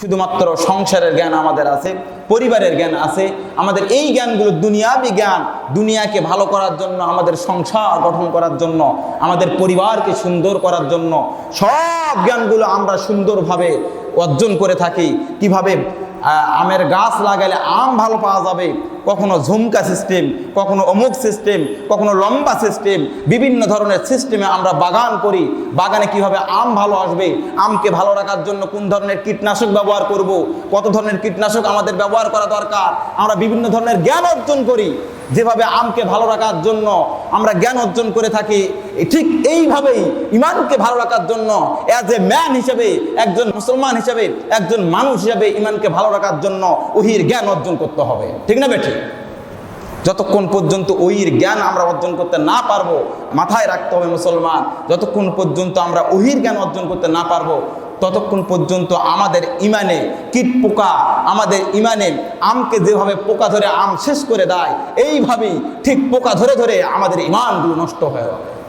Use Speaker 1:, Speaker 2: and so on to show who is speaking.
Speaker 1: শুধুমাত্র সংসারের জ্ঞান আমাদের আছে, পরিবারের জ্ঞান আছে। আমাদের এই জ্ঞানগুলো দুনিয়াবি জ্ঞান, দুনিয়াকে ভালো করার জন্য, আমাদের সংসার গঠন করার জন্য, আমাদের পরিবারকে সুন্দর করার জন্য, সব জ্ঞানগুলো আমরা সুন্দরভাবে অর্জন করে থাকি। কীভাবে? আমের গাছ লাগালে আম ভালো পাওয়া যাবে। কখনো ঝুমকা সিস্টেম কখনো অমুক সিস্টেম কখনো লম্বা সিস্টেম বিভিন্ন ধরনের সিস্টেমে আমরা বাগান করি। বাগানে কীভাবে আম ভালো আসবে, আমকে ভালো রাখার জন্য কোন ধরনের কীটনাশক ব্যবহার করব, কত ধরনের কীটনাশক আমাদের ব্যবহার করা দরকার, আমরা বিভিন্ন ধরনের জ্ঞান অর্জন করি। যেভাবে আমকে ভালো রাখার জন্য আমরা জ্ঞান অর্জন করে থাকি ঠিক এইভাবেই ইমানকে ভালো রাখার জন্য অ্যাজ এ ম্যান হিসেবে, একজন মুসলমান হিসেবে, একজন মানুষ হিসেবে ইমানকে ভালো রাখার জন্য ওহির জ্ঞান অর্জন করতে হবে। ঠিক না বেঠি? যতক্ষণ পর্যন্ত ওহির জ্ঞান আমরা অর্জন করতে না পারব, মাথায় রাখতে হবে মুসলমান, যতক্ষণ পর্যন্ত আমরা ওহির জ্ঞান অর্জন করতে না পারব ততক্ষণ পর্যন্ত আমাদের ইমানে কীট পোকা, আমাদের ইমানে আমকে যেভাবে পোকা ধরে আম শেষ করে দেয়, এইভাবেই ঠিক পোকা ধরে ধরে আমাদের ইমানগুলো নষ্ট হয়ে যাবে।